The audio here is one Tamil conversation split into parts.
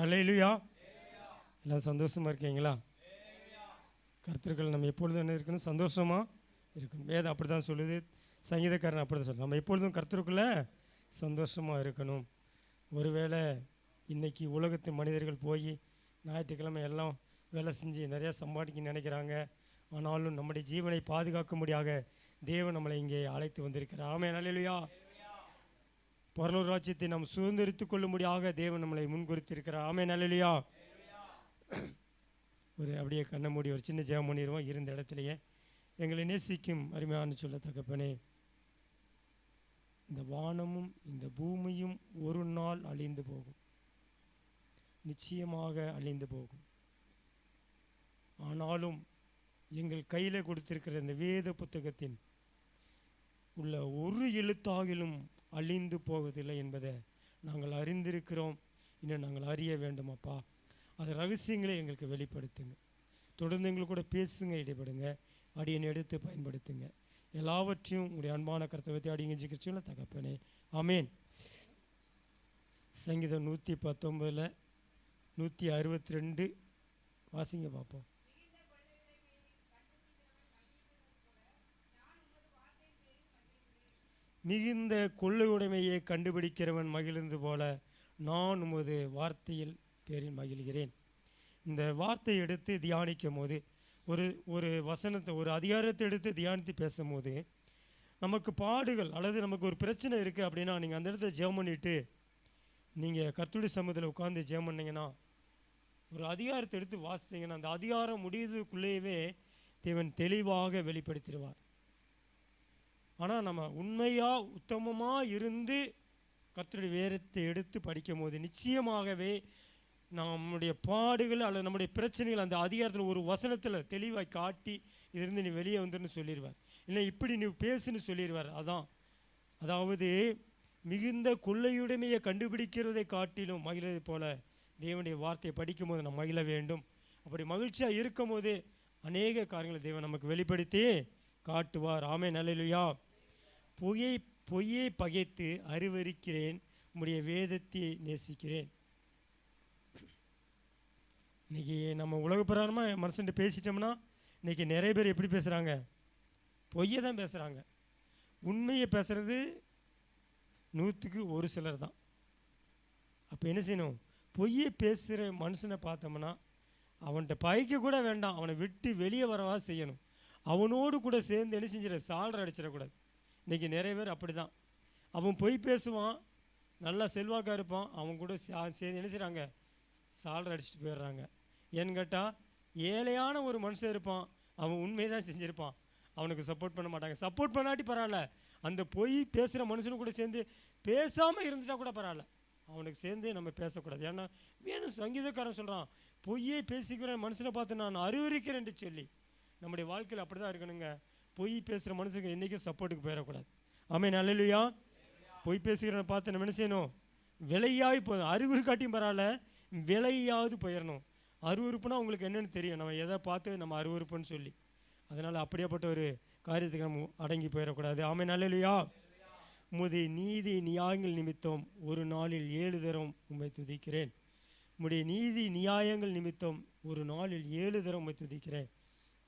ஹalleluya. எல்லாம் சந்தோஷமாக இருக்கீங்களா? கருத்துக்கள் நம்ம எப்பொழுதும் என்ன இருக்கணும்? சந்தோஷமாக இருக்கணும். வேதம் அப்படி தான் சொல்லுது. சங்கீதக்காரன் அப்படி தான் சொல்லுது நம்ம எப்பொழுதும் கருத்துக்குள்ளே சந்தோஷமாக இருக்கணும். ஒருவேளை இன்னைக்கு உலகத்து மனிதர்கள் போய் ஞாயிற்றுக்கிழமை எல்லாம் வேலை செஞ்சு நிறையா சம்பாதிக்க நினைக்கிறாங்க. ஆனாலும் நம்முடைய ஜீவனை பாதுகாக்கும்படியாக தேவன் நம்மளை இங்கே அழைத்து வந்திருக்கிறார். ஆமே நல்லையா பரலூர் ராஜ்யத்தை நாம் சுதந்திரித்துக் கொள்ளும்படியாக தேவன் நம்மளை முன்குறித்திருக்கிறார். ஆமே நல்லையா ஒரு அப்படியே கண்ணை மூடி ஒரு சின்ன ஜெபம் பண்ணிடுவோம். இருந்த இடத்துலையே எங்களை நேசிக்கும் அருமையான சொல்ல தகப்பனே இந்த வானமும் இந்த பூமியும் ஒரு நாள் அழிந்து போகும். நிச்சயமாக அழிந்து போகும். ஆனாலும் எங்கள் கையில் கொடுத்திருக்கிற இந்த வேத புத்தகத்தின் உள்ள ஒரு எழுத்தாகிலும் அழிந்து போவதில்லை என்பதை நாங்கள் அறிந்திருக்கிறோம். இன்னும் நாங்கள் அறிய வேண்டும் அப்பா. அது ரகசியங்களை எங்களுக்கு வெளிப்படுத்துங்க. தொடர்ந்து எங்களுக்கு கூட பேசுங்க இடைப்படுங்க. அடியனை எடுத்து பயன்படுத்துங்க. எல்லாவற்றையும் உங்களுடைய அன்பான கர்த்தவத்தை அடிங்க ஜிகிச்சோல தகப்பனே. ஆமேன். சங்கீதம் நூற்றி பத்தொம்பதில் நூற்றி அறுபத்தி ரெண்டு வாசிங்க பார்ப்போம். மிகுந்த கொள்ளையுடைமையை கண்டுபிடிக்கிறவன் மகிழ்ந்து போல நான் உமது வார்த்தையில் பேரில் மகிழ்கிறேன். இந்த வார்த்தையை எடுத்து தியானிக்கும் போது ஒரு ஒரு வசனத்தை ஒரு அதிகாரத்தை எடுத்து தியானித்து பேசும்போது நமக்கு பாடுகள் அல்லது நமக்கு ஒரு பிரச்சனை இருக்குது அப்படின்னா நீங்கள் அந்த இடத்துல ஜெபம் பண்ணிட்டு நீங்கள் கத்துடி சமூகத்தில் உட்காந்து ஜெபம் பண்ணிங்கன்னா ஒரு அதிகாரத்தை எடுத்து வாசித்தீங்கன்னா அந்த அதிகாரம் முடியுதுக்குள்ளேயே தேவன் தெளிவாக வெளிப்படுத்திடுவார். ஆனால் நம்ம உண்மையாக உத்தமமாக இருந்து கர்த்தருடைய வேரத்தை எடுத்து படிக்கும் போது நிச்சயமாகவே நம்முடைய பாடுகள் அல்லது நம்முடைய பிரச்சனைகள் அந்த அதிகாரத்தில் ஒரு வசனத்தில் தெளிவாக காட்டி இதிலிருந்து நீ வெளியே வந்துன்னு சொல்லிடுவார் இல்லை இப்படி நீ பேசுன்னு சொல்லிடுவார் அதான். அதாவது மிகுந்த கொள்ளையுடைமையை கண்டுபிடிக்கிறதை காட்டிலும் மகிழ்வது போல தேவனுடைய வார்த்தையை படிக்கும்போது நம்ம மகிழ வேண்டும். அப்படி மகிழ்ச்சியாக இருக்கும்போது அநேக காரியங்களை தேவன் நமக்கு வெளிப்படுத்தி காட்டுவார். ஆமே நல்லலுயா பொய்யை பொய்யை பகைத்து அறிவறிக்கிறேன் உம்முடைய வேதத்தை நேசிக்கிறேன். இன்னைக்கு நம்ம உலக பிரகாரமாக மனுஷன்ட்டு பேசிட்டோம்னா இன்றைக்கி நிறைய பேர் எப்படி பேசுகிறாங்க பொய்யை தான் பேசுகிறாங்க உண்மையை பேசுகிறது நூற்றுக்கு ஒரு சிலர் தான். அப்போ என்ன செய்யணும்? பொய்யை பேசுகிற மனுஷனை பார்த்தோம்னா அவன்கிட்ட பைக்க கூட வேண்டாம். அவனை விட்டு வெளியே வரவா செய்யணும். அவனோடு கூட சேர்ந்து என்ன செஞ்சிட சால்ரை அடிச்சிடக்கூடாது. இன்றைக்கி நிறைய பேர் அப்படி தான் அவன் பொய் பேசுவான் நல்லா செல்வாக்காக இருப்பான் அவன் கூட சா- சேர்ந்து என்ன செய்கிறாங்க சாலரை அடிச்சிட்டு போயிடுறாங்க. ஏன்னு கேட்டால் ஏழையான ஒரு மனுஷன் இருப்பான் அவன் உண்மையை தான் செஞ்சுருப்பான். அவனுக்கு சப்போர்ட் பண்ண மாட்டாங்க. சப்போர்ட் பண்ணாட்டி பரவாயில்ல அந்த பொய் பேசுகிற மனுஷனு கூட சேர்ந்து பேசாமல் இருந்துட்டா கூட பரவாயில்ல. அவனுக்கு சேர்ந்து நம்ம பேசக்கூடாது. ஏன்னா வேதம் சங்கீதக்காரன் சொல்கிறான் பொய்யே பேசிக்கிற மனுஷனை பார்த்து நான் அறிவுரிக்கிறேன்ட்டு சொல்லி. நம்முடைய வாழ்க்கையில் அப்படி தான் இருக்கணுங்க. பொய் பேசுகிற மனுஷங்க என்றைக்கும் சப்போர்ட்டுக்கு போயிடக்கூடாது ஆமே நல்லலையா பொய் பேசுகிறவனை பார்த்து நம்ம என்ன செய்யணும்? விலையாகி போதும் அறிகுறி காட்டியும் பரவாயில்ல விலையாவது போயிடணும் அருவறுப்புனா உங்களுக்கு என்னென்னு தெரியும். நம்ம எதை பார்த்து நம்ம அருவறுப்புன்னு சொல்லி. அதனால் அப்படியாப்பட்ட ஒரு காரியத்துக்கு நம்ம அடங்கி போயிடக்கூடாது ஆமே நல்லலையா உமது நீதி நியாயங்கள் நிமித்தம் ஒரு நாளில் ஏழு தரம் உண்மை துதிக்கிறேன். உம்முடைய நீதி நியாயங்கள் நிமித்தம் ஒரு நாளில் ஏழு தரம் உண்மை துதிக்கிறேன்.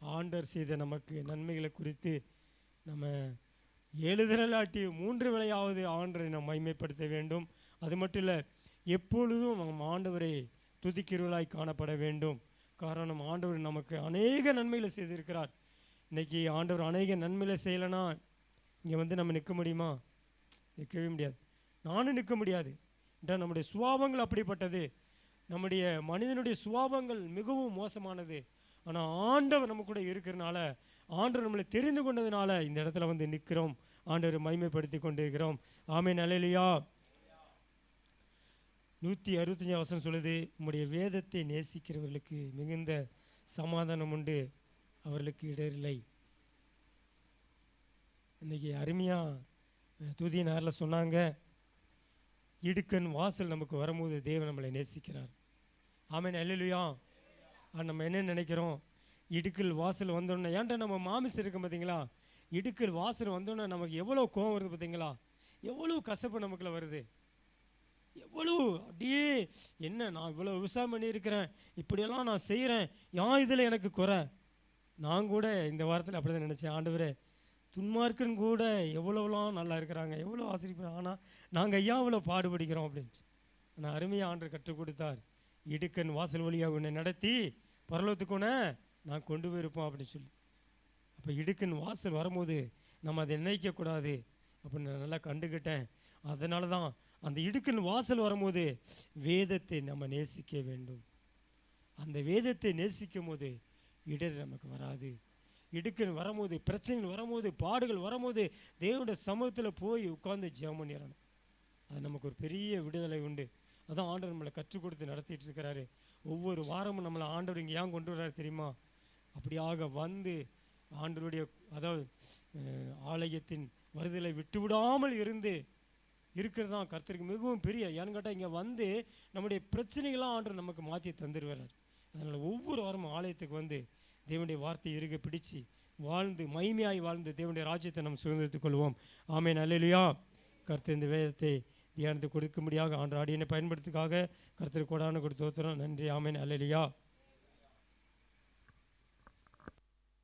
ஆண்டர் செய்த நமக்கு நன்மைகளை குறித்து நம்ம ஏழுதறலாட்டி மூன்று விளையாவது ஆண்டரை நாம் மைமைப்படுத்த வேண்டும். அது மட்டும் இல்லை எப்பொழுதும் நம் ஆண்டவரை துதிக்கிறவர்களாய் காணப்பட வேண்டும். காரணம் ஆண்டவர் நமக்கு அநேக நன்மைகளை செய்திருக்கிறார். இன்றைக்கி ஆண்டவர் அநேக நன்மைகளை செய்யலைன்னா இங்கே வந்து நம்ம நிற்க முடியுமா? நிற்கவே முடியாது. நானும் நிற்க முடியாது. என்றால் நம்முடைய சுபாவங்கள் அப்படிப்பட்டது. நம்முடைய மனிதனுடைய சுபாவங்கள் மிகவும் மோசமானது. ஆனால் ஆண்டவர் நம்ம கூட இருக்கிறனால ஆண்டவர் நம்மளை தெரிந்து கொண்டதுனால இந்த இடத்துல வந்து நிற்கிறோம். ஆண்டவர் மைமைப்படுத்தி கொண்டு இருக்கிறோம் ஆமே நிலையிலையா நூற்றி அறுபத்தஞ்சாம் வசனம் சொல்லுது உம்முடைய வேதத்தை நேசிக்கிறவர்களுக்கு மிகுந்த சமாதானம் உண்டு. அவர்களுக்கு இடரில்லை இன்னைக்கு அருமையாக துதிய நேரில் சொன்னாங்க இடுக்கன் வாசல் நமக்கு வரும்போது தேவன் நம்மளை நேசிக்கிறார். ஆமேன். அல்லையா நம்ம என்ன நினைக்கிறோம்? இடுக்கல் வாசல் வந்தோடனே ஏன்டா நம்ம மாமிசு இருக்கு பார்த்தீங்களா இடுக்கல் வாசல் வந்தோடனே நமக்கு எவ்வளோ கோவம் வருது பார்த்தீங்களா எவ்வளோ கசப்பு நமக்குள்ள வருது. எவ்வளோ அப்படியே என்ன நான் இவ்வளோ விவசாயம் பண்ணியிருக்கிறேன்? இப்படியெல்லாம் நான் செய்கிறேன் யான் இதில் எனக்கு குறை? நான் கூட இந்த வாரத்தில் அப்படி தான் நினச்சேன். ஆண்டவரே துன்மார்க்கன் கூட எவ்வளோலாம் நல்லா இருக்கிறாங்க எவ்வளோ ஆசிரியர் ஆனால் நாங்கள் ஐயா அவ்வளோ பாடுபடுகிறோம் அப்படின்னு. நான் அருமையாக ஆண்டு கற்றுக் கொடுத்தார். இடுக்கன் வாசல் வழியாக உன்னை நடத்தி பரலோகத்துக்கு உன்னை நான் கொண்டு போயிருப்போம் அப்படின்னு சொல்லி. அப்போ இடுக்குன்னு வாசல் வரும்போது நம்ம அதை நினைக்கக்கூடாது அப்படின்னு நான் நல்லா கண்டுக்கிட்டேன் அதனால தான் அந்த இடுக்குன்னு வாசல் வரும்போது வேதத்தை நம்ம நேசிக்க வேண்டும். அந்த வேதத்தை நேசிக்கும் போது இடர் நமக்கு வராது. இடுக்குன்னு வரும்போது பிரச்சனைகள் வரும்போது பாடுகள் வரும்போது தேவனுடைய சமூகத்தில் போய் உட்காந்து ஜெபம் பண்ணிடணும். அது நமக்கு ஒரு பெரிய விடுதலை உண்டு. அதான் ஆண்டவர் நம்மளை கற்றுக் கொடுத்து நடத்திட்டு இருக்கிறாரு ஒவ்வொரு வாரமும் நம்மளை ஆண்டவர் இங்கே ஏன் கொண்டு வர்றாரு தெரியுமா? அப்படியாக வந்து ஆண்டவருடைய அதாவது ஆலயத்தின் வருதலை விட்டுவிடாமல் இருந்து இருக்கிறது தான் கர்த்தருக்கு மிகவும் பெரிய. ஏன்னு கேட்டால் இங்கே வந்து நம்முடைய பிரச்சனைகள்லாம் ஆண்டவர் நமக்கு மாற்றி தந்துடுவார் அதனால் ஒவ்வொரு வாரமும் ஆலயத்துக்கு வந்து தேவனுடைய வார்த்தையை இருக பிடிச்சு வாழ்ந்து மைமையாய் வாழ்ந்து தேவனுடைய ராஜ்யத்தை நம்ம சுதந்திரத்துக் கொள்வோம். ஆமேன். அல்லையா கர்த்த இந்த வேதத்தை தியானத்தை கொடுக்கும்படியாக ஆண்டு ஆடியனை பயன்படுத்துக்காக கருத்தர் கோடான கொடுத்து நன்றி. ஆமேன். அல்லலியா.